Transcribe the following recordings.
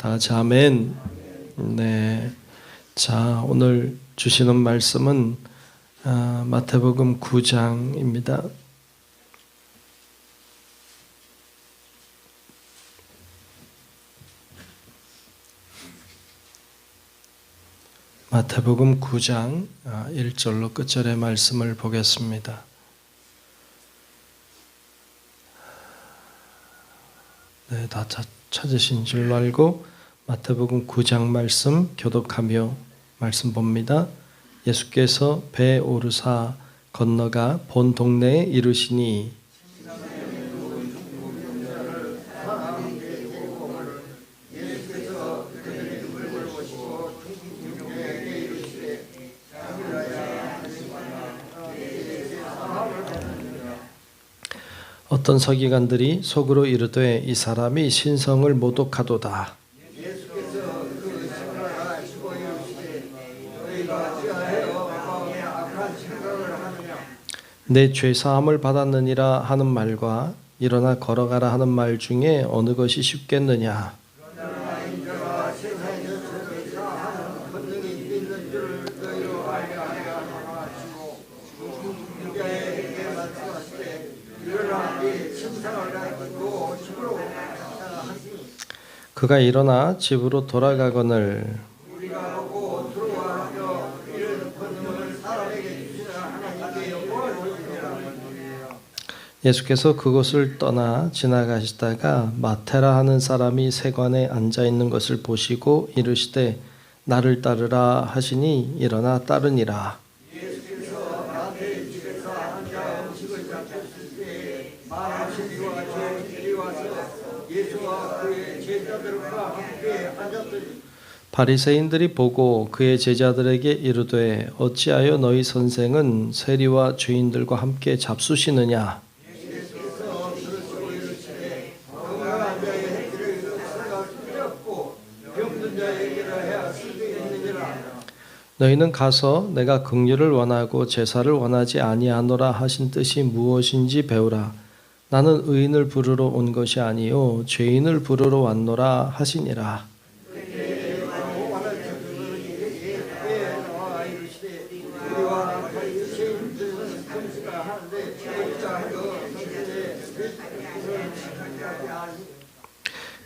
다 같이 아멘. 네. 자, 오늘 주시는 말씀은 아, 마태복음 9장입니다. 마태복음 9장 1절로 끝절의 말씀을 보겠습니다. 네, 다 찾- 찾으신 줄 알고 마태복음 9장 말씀 교독하며 말씀 봅니다. 예수께서 배에 오르사 건너가 본 동네에 이르시니 어떤 서기관들이 속으로 이르되 이 사람이 신성을 모독하도다. 내 죄 사함을 받았느니라 하는 말과 일어나 걸어가라 하는 말 중에 어느 것이 쉽겠느냐? 그가 일어나 집으로 돌아가거늘 예수께서 그곳을 떠나 지나가시다가 마테라 하는 사람이 세관에 앉아 있는 것을 보시고 이르시되 나를 따르라 하시니 일어나 따르니라. 바리새인들이 보고 그의 제자들에게 이르되 어찌하여 너희 선생은 세리와 죄인들과 함께 잡수시느냐 너희는 가서 내가 긍휼을 원하고 제사를 원하지 아니하노라 하신 뜻이 무엇인지 배우라. 나는 의인을 부르러 온 것이 아니요 죄인을 부르러 왔노라 하시니라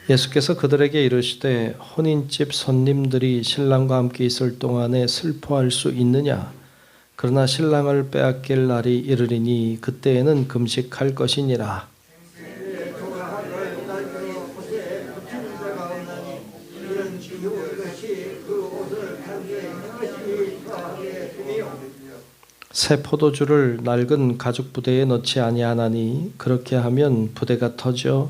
예수께서 그들에게 이르시되 혼인집 손님들이 신랑과 함께 있을 동안에 슬퍼할 수 있느냐? 그러나 신랑을 빼앗길 날이 이르리니 그때에는 금식할 것이니라. 새 포도주를 낡은 가죽 부대에 넣지 아니하나니 그렇게 하면 부대가 터져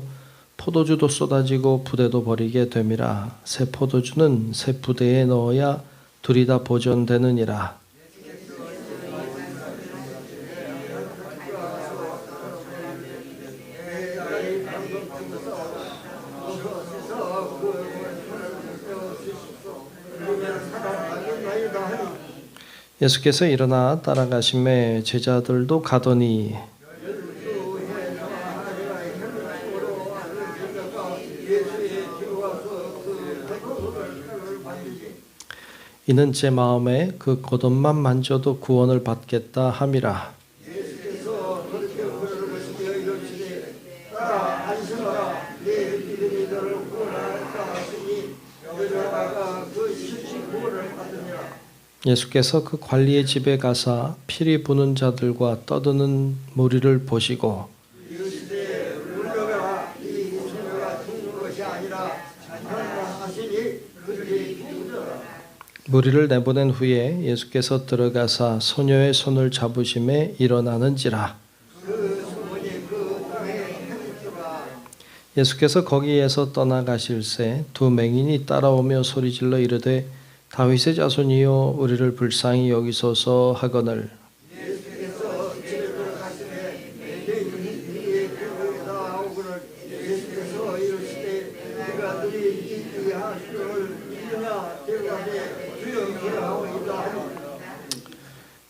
포도주도 쏟아지고 부대도 버리게 됨이라. 새 포도주는 새 부대에 넣어야 둘이 다 보존되느니라. 예수께서 일어나 따라가심에 제자들도 가더니 이는 제 마음에 그 겉옷만 만져도 구원을 받겠다 함이라. 예수께서 그 관리의 집에 가사 피리 부는 자들과 떠드는 무리를 보시고 무리를 내보낸 후에 예수께서 들어가사 소녀의 손을 잡으심에 일어나는지라. 예수께서 거기에서 떠나가실새 두 맹인이 따라오며 소리질러 이르되 다윗의 자손이여 우리를 불쌍히 여기소서 하거늘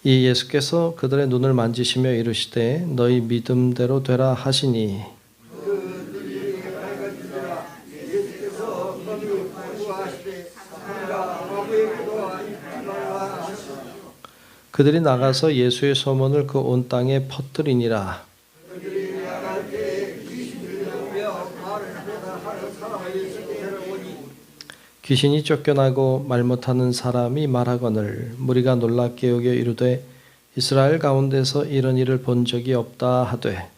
이 예수께서 그들의 눈을 만지시며 이르시되 너희 믿음대로 되라 하시니. 그들이 나가서 예수의 소문을 그 온 땅에 퍼뜨리니라. 귀신이 쫓겨나고 말 못하는 사람이 말하거늘 무리가 놀랍게 여겨 이르되 이스라엘 가운데서 이런 일을 본 적이 없다 하되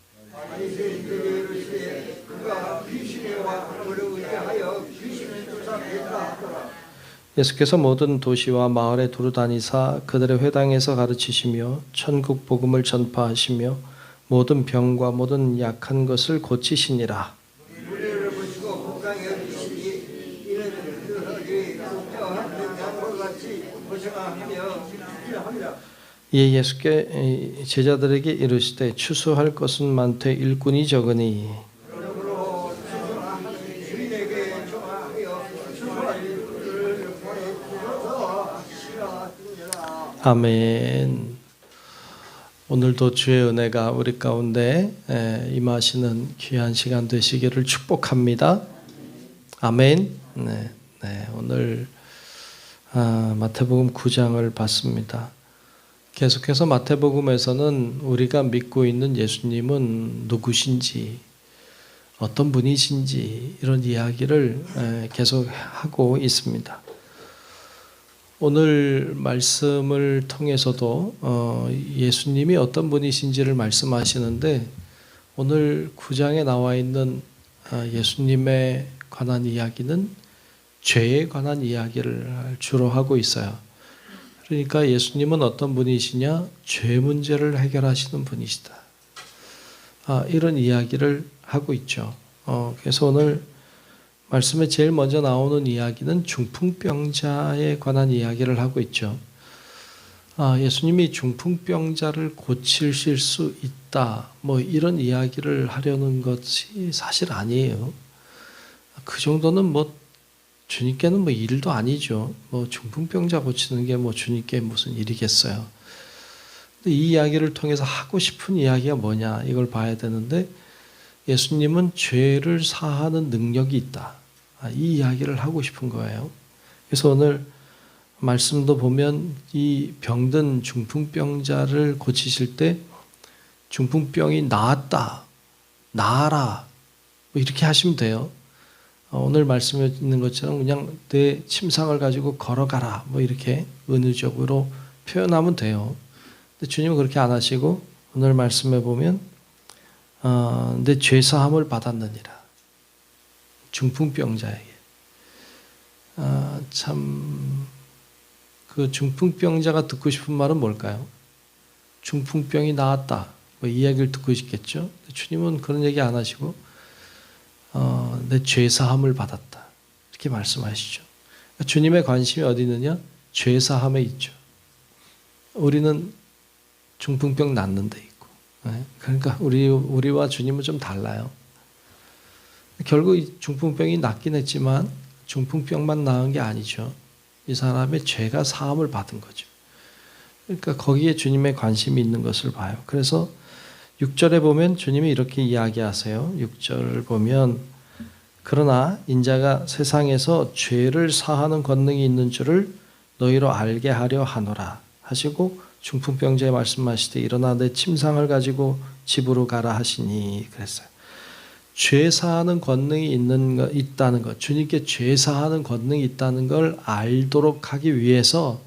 예수께서 모든 도시와 마을에 두루 다니사 그들의 회당에서 가르치시며 천국 복음을 전파하시며 모든 병과 모든 약한 것을 고치시니라. 예 예수께 제자들에게 이르시되 추수할 것은 많되 일꾼이 적으니 아멘. 오늘도 주의 은혜가 우리 가운데 에, 임하시는 귀한 시간 되시기를 축복합니다. 아멘. 네, 네 오늘 아, 마태복음 9장을 봤습니다. 계속해서 마태복음에서는 우리가 믿고 있는 예수님은 누구신지, 어떤 분이신지 이런 이야기를 에, 계속 하고 있습니다. 오늘 말씀을 통해서도 어, 예수님이 어떤 분이신지를 말씀하시는데 오늘 9장에 나와 있는 어, 예수님에 관한 이야기는 죄에 관한 이야기를 주로 하고 있어요. 그러니까 예수님은 어떤 분이시냐? 죄 문제를 해결하시는 분이시다. 아, 이런 이야기를 하고 있죠. 어, 그래서 오늘 말씀에 제일 먼저 나오는 이야기는 중풍병자에 관한 이야기를 하고 있죠. 아, 예수님이 중풍병자를 고치실 수 있다. 뭐 이런 이야기를 하려는 것이 사실 아니에요. 그 정도는 뭐 주님께는 뭐 일도 아니죠. 뭐 중풍병자 고치는 게 뭐 주님께 무슨 일이겠어요. 근데 이 이야기를 통해서 하고 싶은 이야기가 뭐냐 이걸 봐야 되는데 예수님은 죄를 사하는 능력이 있다. 아, 이 이야기를 하고 싶은 거예요. 그래서 오늘 말씀도 보면 이 병든 중풍병자를 고치실 때 중풍병이 나았다, 나아라, 뭐 이렇게 하시면 돼요. 어, 오늘 말씀에 있는 것처럼 그냥 내 침상을 가지고 걸어가라, 뭐 이렇게 은유적으로 표현하면 돼요. 근데 주님은 그렇게 안 하시고 오늘 말씀에 보면 어, 내 죄사함을 받았느니라. 중풍병자에게. 아, 참, 그 중풍병자가 듣고 싶은 말은 뭘까요? 중풍병이 나았다. 뭐 이야기를 듣고 싶겠죠? 주님은 그런 얘기 안 하시고, 어, 내 죄사함을 받았다. 이렇게 말씀하시죠. 주님의 관심이 어디 있느냐? 죄사함에 있죠. 우리는 중풍병 낫는 데 있고. 네? 그러니까 우리, 우리와 주님은 좀 달라요. 결국 중풍병이 낫긴 했지만 중풍병만 나은 게 아니죠. 이 사람의 죄가 사함을 받은 거죠. 그러니까 거기에 주님의 관심이 있는 것을 봐요. 그래서 6절에 보면 주님이 이렇게 이야기하세요. 6절을 보면 그러나 인자가 세상에서 죄를 사하는 권능이 있는 줄을 너희로 알게 하려 하노라 하시고 중풍병자에 말씀하시되 일어나 내 침상을 가지고 집으로 가라 하시니 그랬어요. 죄 사하는 권능이 있는 것, 있다는 것, 주님께 죄 사하는 권능이 있다는 걸 알도록 하기 위해서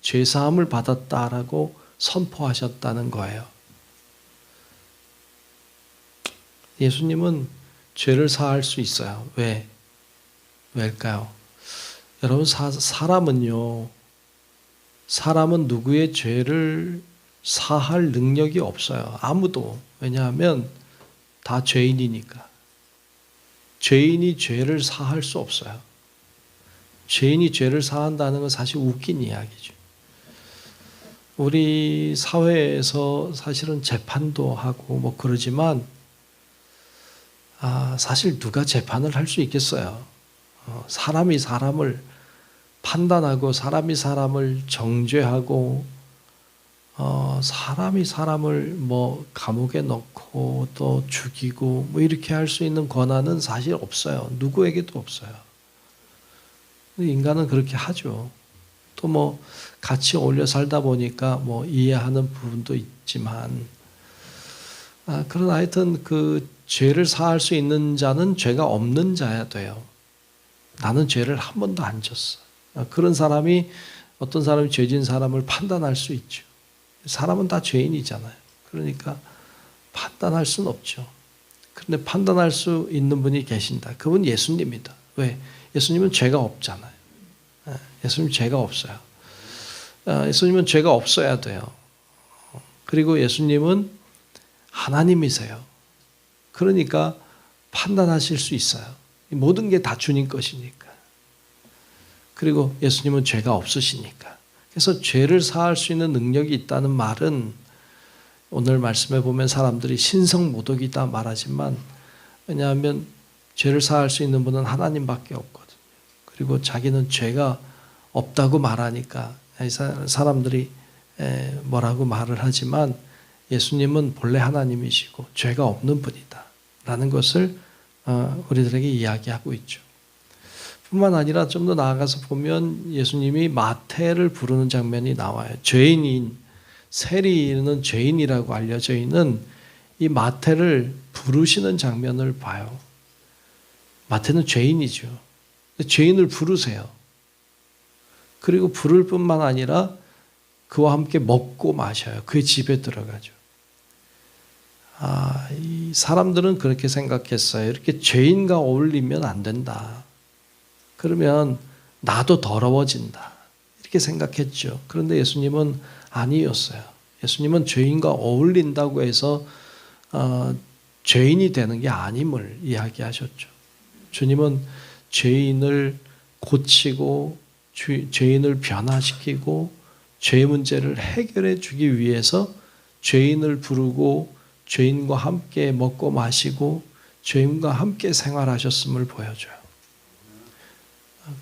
죄 사함을 받았다라고 선포하셨다는 거예요. 예수님은 죄를 사할 수 있어요. 왜? 왜일까요? 여러분, 사, 사람은요, 사람은 누구의 죄를 사할 능력이 없어요. 아무도. 왜냐하면 다 죄인이니까. 죄인이 죄를 사할 수 없어요. 죄인이 죄를 사한다는 건 사실 웃긴 이야기죠. 우리 사회에서 사실은 재판도 하고 뭐 그러지만 아, 사실 누가 재판을 할 수 있겠어요. 어, 사람이 사람을 판단하고 사람이 사람을 정죄하고 어, 사람이 사람을 뭐 감옥에 넣고 또 죽이고 뭐 이렇게 할 수 있는 권한은 사실 없어요. 누구에게도 없어요. 인간은 그렇게 하죠. 또 뭐 같이 어울려 살다 보니까 뭐 이해하는 부분도 있지만 아, 그런 하여튼 그 죄를 사할 수 있는 자는 죄가 없는 자야 돼요. 나는 죄를 한 번도 안 졌어. 아, 그런 사람이 어떤 사람이 죄진 사람을 판단할 수 있죠. 사람은 다 죄인이잖아요. 그러니까 판단할 수는 없죠. 그런데 판단할 수 있는 분이 계신다. 그분 예수님이다. 왜? 예수님은 죄가 없잖아요. 예, 예수님 죄가 없어요. 아, 예수님은 죄가 없어야 돼요. 그리고 예수님은 하나님이세요. 그러니까 판단하실 수 있어요. 모든 게 다 주님 것이니까. 그리고 예수님은 죄가 없으시니까. 그래서 죄를 사할 수 있는 능력이 있다는 말은 오늘 말씀에 보면 사람들이 신성 모독이다 말하지만 왜냐하면 죄를 사할 수 있는 분은 하나님밖에 없거든요. 그리고 자기는 죄가 없다고 말하니까 사람들이 뭐라고 말을 하지만 예수님은 본래 하나님이시고 죄가 없는 분이다. 라는 것을 어, 우리들에게 이야기하고 있죠. 뿐만 아니라 좀 더 나아가서 보면 예수님이 마태를 부르는 장면이 나와요. 죄인인, 세리는 죄인이라고 알려져 있는 이 마태를 부르시는 장면을 봐요. 마태는 죄인이죠. 죄인을 부르세요. 그리고 부를 뿐만 아니라 그와 함께 먹고 마셔요. 그의 집에 들어가죠. 아, 이 사람들은 그렇게 생각했어요. 이렇게 죄인과 어울리면 안 된다. 그러면 나도 더러워진다. 이렇게 생각했죠. 그런데 예수님은 아니었어요. 예수님은 죄인과 어울린다고 해서 어, 죄인이 되는 게 아님을 이야기하셨죠. 주님은 죄인을 고치고 주, 죄인을 변화시키고 죄 문제를 해결해 주기 위해서 죄인을 부르고 죄인과 함께 먹고 마시고 죄인과 함께 생활하셨음을 보여줘요.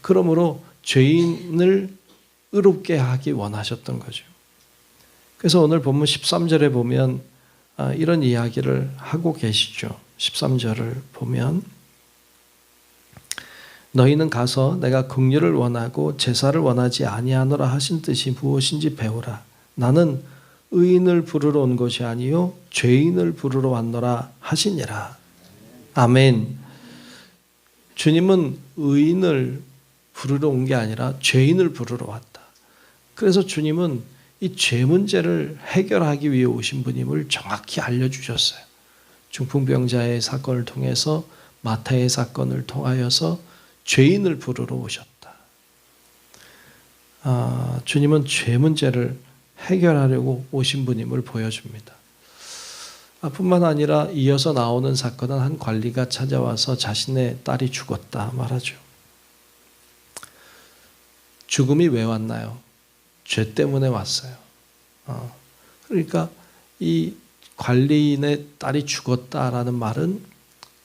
그러므로 죄인을 의롭게 하기 원하셨던 거죠. 그래서 오늘 본문 13절에 보면 아, 이런 이야기를 하고 계시죠. 13절을 보면 너희는 가서 내가 긍휼을 원하고 제사를 원하지 아니하노라 하신 뜻이 무엇인지 배우라. 나는 의인을 부르러 온 것이 아니요 죄인을 부르러 왔노라 하시니라. 아멘. 주님은 의인을 부르러 온 게 아니라 죄인을 부르러 왔다. 그래서 주님은 이 죄 문제를 해결하기 위해 오신 분임을 정확히 알려주셨어요. 중풍병자의 사건을 통해서 마타의 사건을 통하여서 죄인을 부르러 오셨다. 아, 주님은 죄 문제를 해결하려고 오신 분임을 보여줍니다. 아, 뿐만 아니라 이어서 나오는 사건은 한 관리가 찾아와서 자신의 딸이 죽었다 말하죠. 죽음이 왜 왔나요? 죄 때문에 왔어요. 어, 그러니까 이 관리인의 딸이 죽었다라는 말은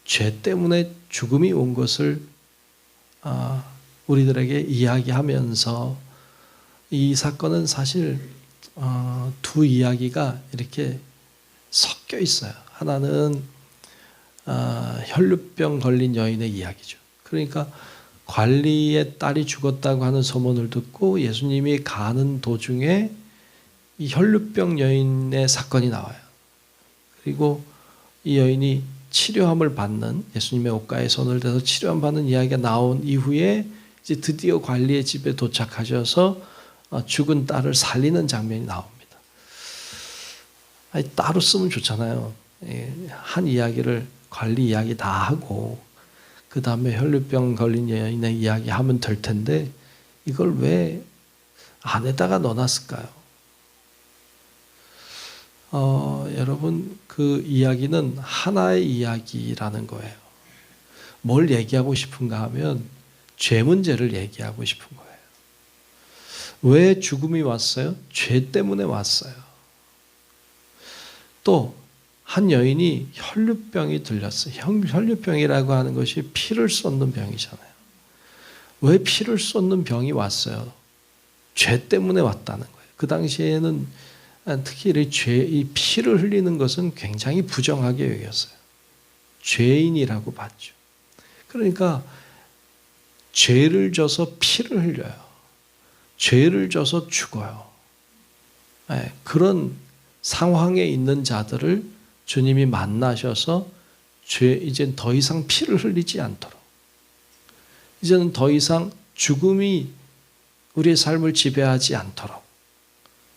죄 때문에 죽음이 온 것을 어, 우리들에게 이야기하면서 이 사건은 사실 어, 두 이야기가 이렇게 섞여 있어요. 하나는 어, 혈류병 걸린 여인의 이야기죠. 그러니까 관리의 딸이 죽었다고 하는 소문을 듣고 예수님이 가는 도중에 이 혈류병 여인의 사건이 나와요. 그리고 이 여인이 치료함을 받는 예수님의 옷가에 손을 대서 치료함 받는 이야기가 나온 이후에 이제 드디어 관리의 집에 도착하셔서 어, 죽은 딸을 살리는 장면이 나옵니다. 아니, 따로 쓰면 좋잖아요. 예, 한 이야기를 관리 이야기 다 하고 그 다음에 혈류병 걸린 여인의 이야기 하면 될 텐데 이걸 왜 안에다가 넣어놨을까요? 어, 여러분 그 이야기는 하나의 이야기라는 거예요. 뭘 얘기하고 싶은가 하면 죄 문제를 얘기하고 싶은 거예요. 왜 죽음이 왔어요? 죄 때문에 왔어요. 또, 한 여인이 혈류병이 들렸어요. 혈류병이라고 하는 것이 피를 쏟는 병이잖아요. 왜 피를 쏟는 병이 왔어요? 죄 때문에 왔다는 거예요. 그 당시에는 특히 이 죄, 이 피를 흘리는 것은 굉장히 부정하게 여겼어요. 죄인이라고 봤죠. 그러니까 죄를 져서 피를 흘려요. 죄를 져서 죽어요. 예, 그런 상황에 있는 자들을 주님이 만나셔서 죄 이제 더 이상 피를 흘리지 않도록 이제는 더 이상 죽음이 우리의 삶을 지배하지 않도록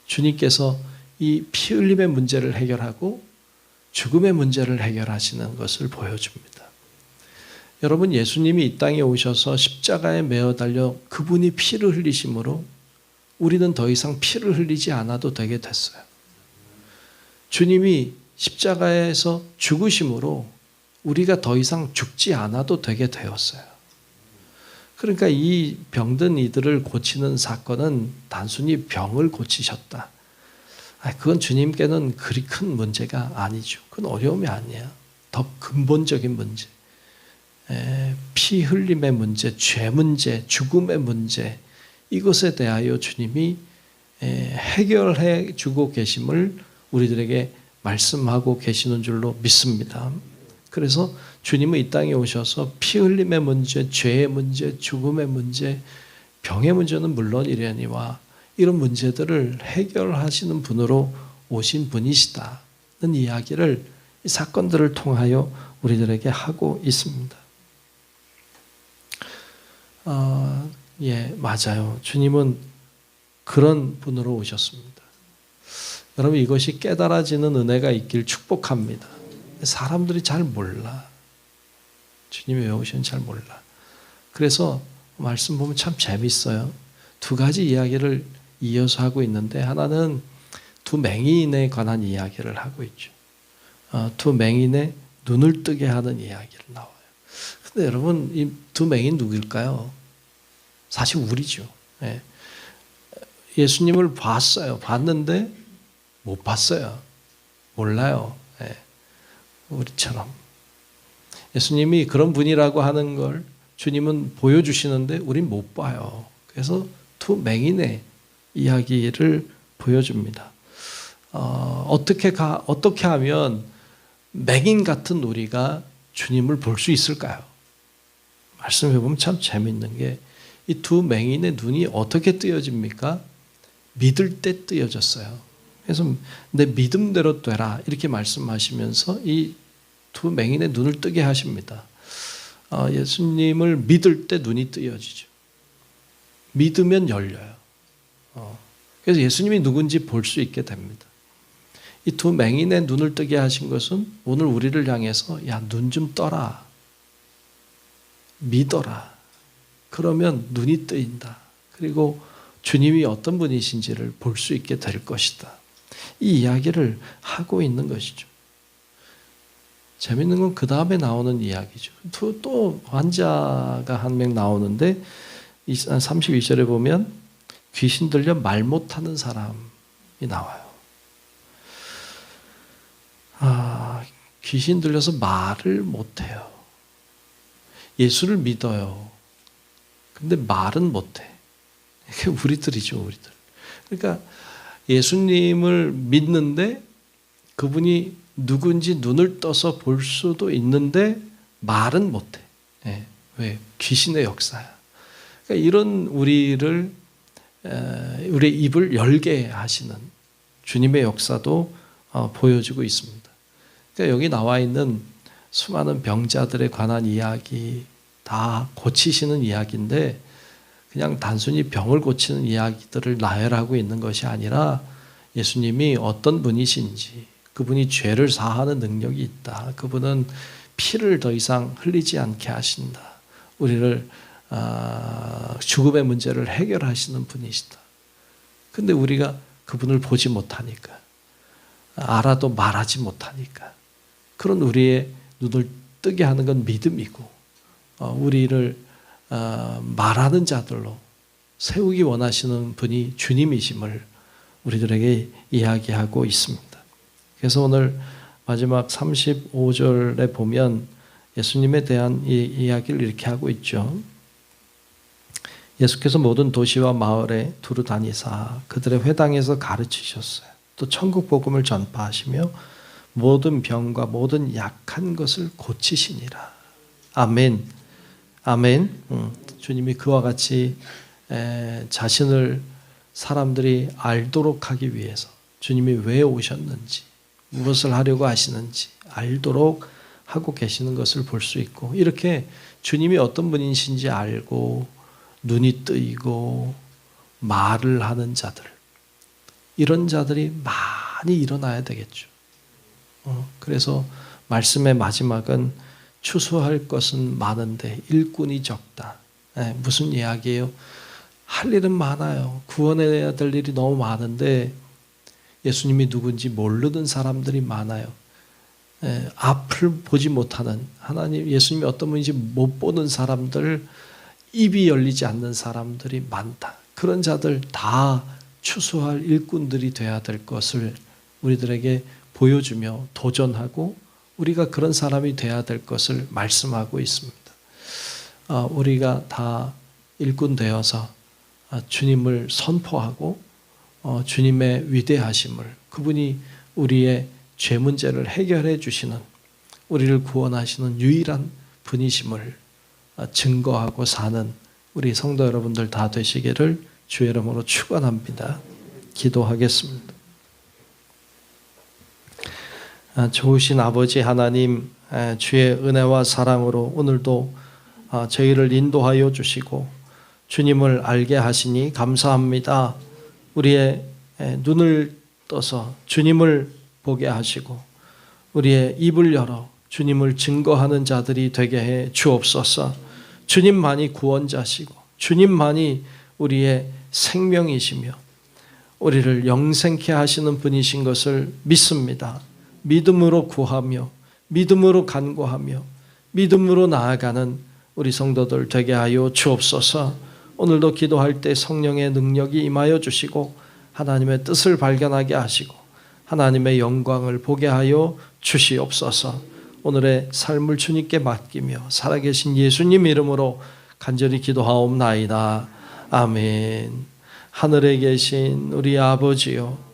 주님께서 이 피 흘림의 문제를 해결하고 죽음의 문제를 해결하시는 것을 보여줍니다. 여러분 예수님이 이 땅에 오셔서 십자가에 매어 달려 그분이 피를 흘리심으로 우리는 더 이상 피를 흘리지 않아도 되게 됐어요. 주님이 십자가에서 죽으심으로 우리가 더 이상 죽지 않아도 되게 되었어요. 그러니까 이 병든 이들을 고치는 사건은 단순히 병을 고치셨다. 그건 주님께는 그리 큰 문제가 아니죠. 그건 어려움이 아니야. 더 근본적인 문제. 피 흘림의 문제, 죄 문제, 죽음의 문제, 이것에 대하여 주님이 해결해 주고 계심을 우리들에게 말씀하고 계시는 줄로 믿습니다. 그래서 주님은 이 땅에 오셔서 피 흘림의 문제, 죄의 문제, 죽음의 문제, 병의 문제는 물론이려니와 이런 문제들을 해결하시는 분으로 오신 분이시다는 이야기를 이 사건들을 통하여 우리들에게 하고 있습니다. 어, 예, 맞아요. 주님은 그런 분으로 오셨습니다. 여러분 이것이 깨달아지는 은혜가 있길 축복합니다. 사람들이 잘 몰라. 주님이 왜 오셨는지 잘 몰라. 그래서 말씀 보면 참 재밌어요. 두 가지 이야기를 이어서 하고 있는데 하나는 두 맹인에 관한 이야기를 하고 있죠. 어, 두 맹인의 눈을 뜨게 하는 이야기를 나와요. 근데 여러분 이 두 맹인 누구일까요? 사실 우리죠. 예. 예수님을 봤어요. 봤는데 못 봤어요. 몰라요. 예. 우리처럼. 예수님이 그런 분이라고 하는 걸 주님은 보여주시는데 우린 못 봐요. 그래서 두 맹인의 이야기를 보여줍니다. 어, 어떻게 가, 어떻게 하면 맹인 같은 우리가 주님을 볼 수 있을까요? 말씀해 보면 참 재밌는 게 이 두 맹인의 눈이 어떻게 뜨여집니까? 믿을 때 뜨여졌어요. 그래서 내 믿음대로 되라 이렇게 말씀하시면서 이 두 맹인의 눈을 뜨게 하십니다. 어, 예수님을 믿을 때 눈이 뜨여지죠. 믿으면 열려요. 어, 그래서 예수님이 누군지 볼 수 있게 됩니다. 이 두 맹인의 눈을 뜨게 하신 것은 오늘 우리를 향해서 야 눈 좀 떠라. 믿어라. 그러면 눈이 뜨인다. 그리고 주님이 어떤 분이신지를 볼 수 있게 될 것이다. 이 이야기를 하고 있는 것이죠. 재밌는 건 그 다음에 나오는 이야기죠. 또, 또 환자가 한 명 나오는데 32절에 보면 귀신 들려 말 못하는 사람이 나와요. 아, 귀신 들려서 말을 못해요. 예수를 믿어요. 근데 말은 못해. 이게 우리들이죠, 우리들. 그러니까 예수님을 믿는데 그분이 누군지 눈을 떠서 볼 수도 있는데 말은 못해. 예. 왜? 귀신의 역사야. 그러니까 이런 우리를 우리 입을 열게 하시는 주님의 역사도 어, 보여주고 있습니다. 그러니까 여기 나와 있는 수많은 병자들에 관한 이야기 다 고치시는 이야기인데 그냥 단순히 병을 고치는 이야기들을 나열하고 있는 것이 아니라 예수님이 어떤 분이신지 그분이 죄를 사하는 능력이 있다. 그분은 피를 더 이상 흘리지 않게 하신다. 우리를 아, 죽음의 문제를 해결하시는 분이시다. 근데 우리가 그분을 보지 못하니까 알아도 말하지 못하니까 그런 우리의 눈을 뜨게 하는 건 믿음이고 어, 우리를 어, 말하는 자들로 세우기 원하시는 분이 주님이심을 우리들에게 이야기하고 있습니다. 그래서 오늘 마지막 35절에 보면 예수님에 대한 이 이야기를 이렇게 하고 있죠. 예수께서 모든 도시와 마을에 두루 다니사 그들의 회당에서 가르치셨어요. 또 천국 복음을 전파하시며 모든 병과 모든 약한 것을 고치시니라. 아멘. 아멘. 음, 주님이 그와 같이 자신을 사람들이 알도록 하기 위해서 주님이 왜 오셨는지 무엇을 하려고 하시는지 알도록 하고 계시는 것을 볼 수 있고 이렇게 주님이 어떤 분이신지 알고 눈이 뜨이고 말을 하는 자들 이런 자들이 많이 일어나야 되겠죠. 어, 그래서 말씀의 마지막은 추수할 것은 많은데 일꾼이 적다. 예, 무슨 이야기예요? 할 일은 많아요. 구원해야 될 일이 너무 많은데 예수님이 누군지 모르는 사람들이 많아요. 예, 앞을 보지 못하는 하나님 예수님이 어떤 분인지 못 보는 사람들 입이 열리지 않는 사람들이 많다. 그런 자들 다 추수할 일꾼들이 돼야 될 것을 우리들에게 보여주며 도전하고 우리가 그런 사람이 돼야 될 것을 말씀하고 있습니다. 아, 우리가 다 일꾼 되어서 아, 주님을 선포하고 어, 주님의 위대하심을 그분이 우리의 죄 문제를 해결해 주시는 우리를 구원하시는 유일한 분이심을 아, 증거하고 사는 우리 성도 여러분들 다 되시기를 주의 이름으로 축원합니다. 기도하겠습니다. 아, 좋으신 아버지 하나님 에, 주의 은혜와 사랑으로 오늘도 아, 저희를 인도하여 주시고 주님을 알게 하시니 감사합니다. 우리의 에, 눈을 떠서 주님을 보게 하시고 우리의 입을 열어 주님을 증거하는 자들이 되게 해 주옵소서. 주님만이 구원자시고 주님만이 우리의 생명이시며 우리를 영생케 하시는 분이신 것을 믿습니다. 믿음으로 구하며 믿음으로 간구하며 믿음으로 나아가는 우리 성도들 되게 하여 주옵소서. 오늘도 기도할 때 성령의 능력이 임하여 주시고 하나님의 뜻을 발견하게 하시고 하나님의 영광을 보게 하여 주시옵소서. 오늘의 삶을 주님께 맡기며 살아계신 예수님 이름으로 간절히 기도하옵나이다. 아멘. 하늘에 계신 우리 아버지요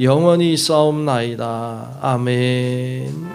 영원히 싸움나이다. 아멘.